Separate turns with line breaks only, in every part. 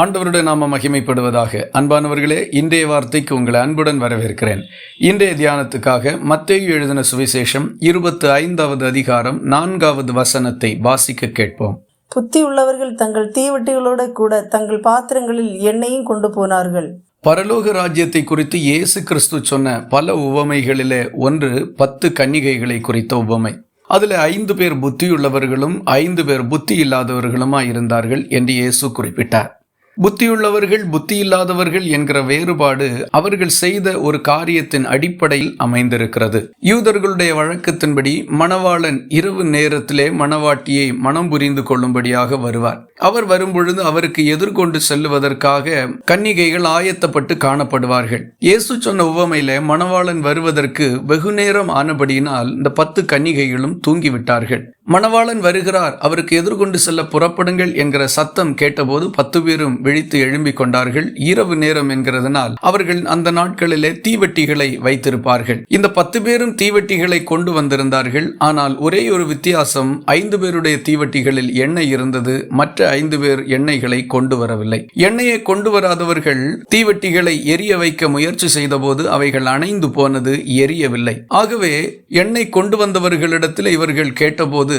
ஆண்டவருடைய நாம மகிமைப்படுவதாக. அன்பானவர்களே இன்றைய வார்த்தைக்கு உங்களை அன்புடன் வரவேற்கிறேன். இன்றைய தியானத்துக்காக மத்தேயு எழுதின சுவிசேஷம் இருபத்து ஐந்தாவது அதிகாரம் நான்காவது வசனத்தை வாசிக்க கேட்போம்.
புத்தி உள்ளவர்கள் தங்கள் தீவெட்டிகளோட கூட தங்கள் பாத்திரங்களில் எண்ணெயும் கொண்டு போனார்கள்.
பரலோக ராஜ்யத்தை குறித்து இயேசு கிறிஸ்து சொன்ன பல உவமைகளிலே ஒன்று பத்து கன்னிகைகளை குறித்த உவமை. அதில் ஐந்து பேர் புத்தியுள்ளவர்களும் ஐந்து பேர் புத்தி இல்லாதவர்களுமா இருந்தார்கள் என்று இயேசு குறிப்பிட்டார். புத்தியுள்ளவர்கள் புத்தி இல்லாதவர்கள் என்கிற வேறுபாடு அவர்கள் செய்த ஒரு காரியத்தின் அடிப்படையில் அமைந்திருக்கிறது. யூதர்களுடைய வழக்கத்தின்படி மணவாளன் இரவு நேரத்திலே மணவாட்டியை மனம் புரிந்து கொள்ளும்படியாக வருவார். அவர் வரும்பொழுது அவருக்கு எதிர்கொண்டு செல்லுவதற்காக கன்னிகைகள் ஆயத்தப்பட்டு காணப்படுவார்கள். இயேசு சொன்ன உவமையில மணவாளன் வருவதற்கு வெகு நேரம் ஆனபடியினால் இந்த பத்து கன்னிகைகளும் தூங்கிவிட்டார்கள். மணவாளன் வருகிறார். அவருக்கு எதிர்கொண்டு செல்ல புறப்படுங்கள் என்கிற சத்தம் கேட்டபோது பத்து பேரும் விழித்து எழும்பிக் கொண்டார்கள். இரவு நேரம் என்கிறதுனால் அவர்கள் அந்த நாட்களிலே தீவெட்டிகளை வைத்திருப்பார்கள். இந்த பத்து பேரும் தீவெட்டிகளை கொண்டு வந்திருந்தார்கள். ஆனால் ஒரே ஒரு வித்தியாசம் ஐந்து பேருடைய தீவெட்டிகளில் எண்ணெய் இருந்தது. மற்ற ஐந்து பேர் எண்ணெய்களை கொண்டு வரவில்லை. எண்ணெயை கொண்டு வராதவர்கள் தீவெட்டிகளை எரிய வைக்க முயற்சி செய்தபோது அவைகள் அணைந்து போனது எரியவில்லை. ஆகவே எண்ணெய் கொண்டு வந்தவர்களிடத்தில் இவர்கள் கேட்டபோது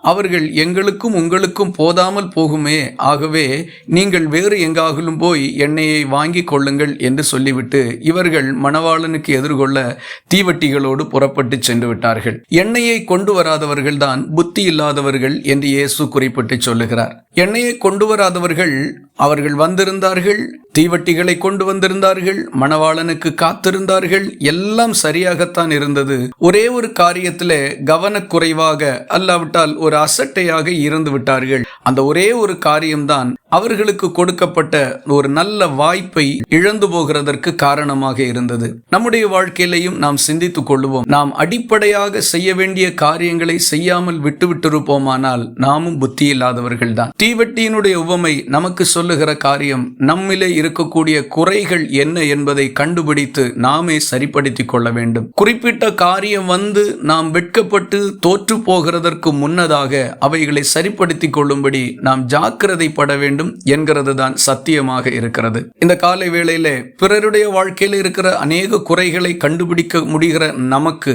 அவர்கள் எங்களுக்கும் உங்களுக்கும் போதாமல் போகுமே. ஆகவே நீங்கள் வேறு எங்காகிலும் போய் எண்ணெயை வாங்கி கொள்ளுங்கள் என்று சொல்லிவிட்டு இவர்கள் மணவாளனுக்கு எதிர்கொள்ள தீவட்டிகளோடு புறப்பட்டு சென்று விட்டார்கள். எண்ணெயை கொண்டு வராதவர்கள் தான் புத்தி இல்லாதவர்கள் என்று இயேசு குறிப்பிட்டு சொல்லுகிறார். எண்ணெயை கொண்டு வராதவர்கள் அவர்கள் வந்திருந்தார்கள் தீவட்டிகளை கொண்டு வந்திருந்தார்கள் மணவாளனுக்கு காத்திருந்தார்கள் எல்லாம் சரியாகத்தான் இருந்தது. ஒரே ஒரு காரியத்தில் கவனக்குறைவாக அல்லாவிட்டால் ஒரு அசட்டையாக இருந்து விட்டார்கள் அந்த ஒரே ஒரு காரியம்தான் அவர்களுக்கு கொடுக்கப்பட்ட ஒரு நல்ல வாய்ப்பை இழந்து போகிறதற்கு காரணமாக இருந்தது. நம்முடைய வாழ்க்கையிலையும் நாம் சிந்தித்துக் கொள்வோம் நாம் அடிப்படையாக செய்ய வேண்டிய காரியங்களை செய்யாமல் விட்டுவிட்டிருப்போமானால் நாமும் புத்தி இல்லாதவர்கள் தான் தீவெட்டியினுடைய உவமை நமக்கு சொல்லுகிற காரியம் நம்மிலே இருக்கக்கூடிய குறைகள் என்ன என்பதை கண்டுபிடித்து நாமே சரிப்படுத்திக் கொள்ள வேண்டும். குறிப்பிட்ட காரியம் வந்து நாம் வெட்கப்பட்டு தோற்று போகிறதற்கு முன்னதாக அவைகளை சரிப்படுத்திக் கொள்ளும்படி நாம் ஜாக்கிரதைப்பட வேண்டும். என்கிறது தான் சத்தியமாக இருக்கிறது. இந்த காலை வேளையிலே பிறருடைய வாழ்க்கையில் இருக்கிற அநேக குறைகளை கண்டுபிடிக்க முடிகிற நமக்கு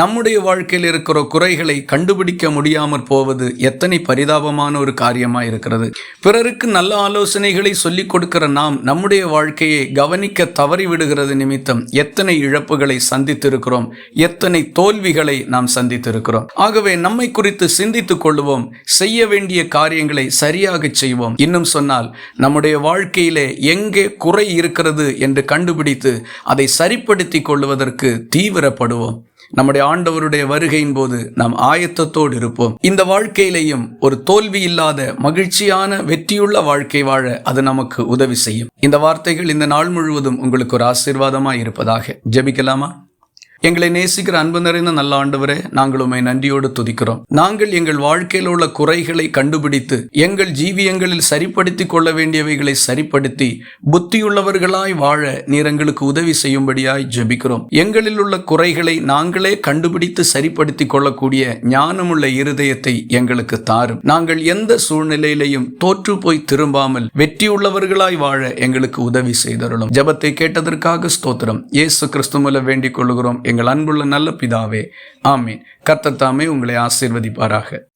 நம்முடைய வாழ்க்கையில் இருக்கிற குறைகளை கண்டுபிடிக்க முடியாமற் போவது எத்தனை பரிதாபமான ஒரு காரியமாக இருக்கிறது. பிறருக்கு நல்ல ஆலோசனைகளை சொல்லிக் கொடுக்கிற நாம் நம்முடைய வாழ்க்கையை கவனிக்க தவறிவிடுகிறது நிமித்தம் எத்தனை இழப்புகளை சந்தித்திருக்கிறோம் எத்தனை தோல்விகளை நாம் சந்தித்திருக்கிறோம். ஆகவே நம்மை குறித்து சிந்தித்துக் கொள்வோம் செய்ய வேண்டிய காரியங்களை சரியாக செய்வோம். இன்னும் சொன்னால் நம்முடைய வாழ்க்கையிலே எங்கே குறை இருக்கிறது? என்று கண்டுபிடித்து அதை சரிப்படுத்திக் கொள்வதற்கு தீவிரப்படுவோம். நம்முடைய ஆண்டவருடைய வருகையின் போது நாம் ஆயத்தத்தோடு இருப்போம். இந்த வாழ்க்கையிலையும் ஒரு தோல்வி இல்லாத மகிழ்ச்சியான வெற்றியுள்ள வாழ்க்கை வாழ அது நமக்கு உதவி செய்யும். இந்த வார்த்தைகள் இந்த நாள் முழுவதும் உங்களுக்கு ஒரு ஆசீர்வாதமாக இருப்பதாக. ஜெபிக்கலாமா? எங்களை நேசிக்கிற அன்பு நிறைந்த நல்ல ஆண்டவரே நாங்கள் உண்மை நன்றியோடு துதிக்கிறோம். நாங்கள் எங்கள் வாழ்க்கையில் உள்ள குறைகளை கண்டுபிடித்து எங்கள் ஜீவியங்களில் சரிப்படுத்திக் கொள்ள வேண்டியவைகளை சரிப்படுத்தி புத்தியுள்ளவர்களாய் வாழ நீர் எங்களுக்கு உதவி செய்யும்படியாய் ஜெபிக்கிறோம். எங்களில் உள்ள குறைகளை நாங்களே கண்டுபிடித்து சரிப்படுத்திக் கொள்ளக்கூடிய ஞானமுள்ள இருதயத்தை எங்களுக்கு தாரும். நாங்கள் எந்த சூழ்நிலையிலையும் தோற்று போய் திரும்பாமல் வெற்றியுள்ளவர்களாய் வாழ எங்களுக்கு உதவி செய்தருளும். ஜெபத்தை கேட்டதற்காக ஸ்தோத்திரம். இயேசு கிறிஸ்துமல வேண்டிக் கொள்கிறோம் எங்கள் அன்புள்ள நல்ல பிதாவே. ஆமீன். கர்த்தத்தாமே உங்களை ஆசீர்வதிப்பாராக.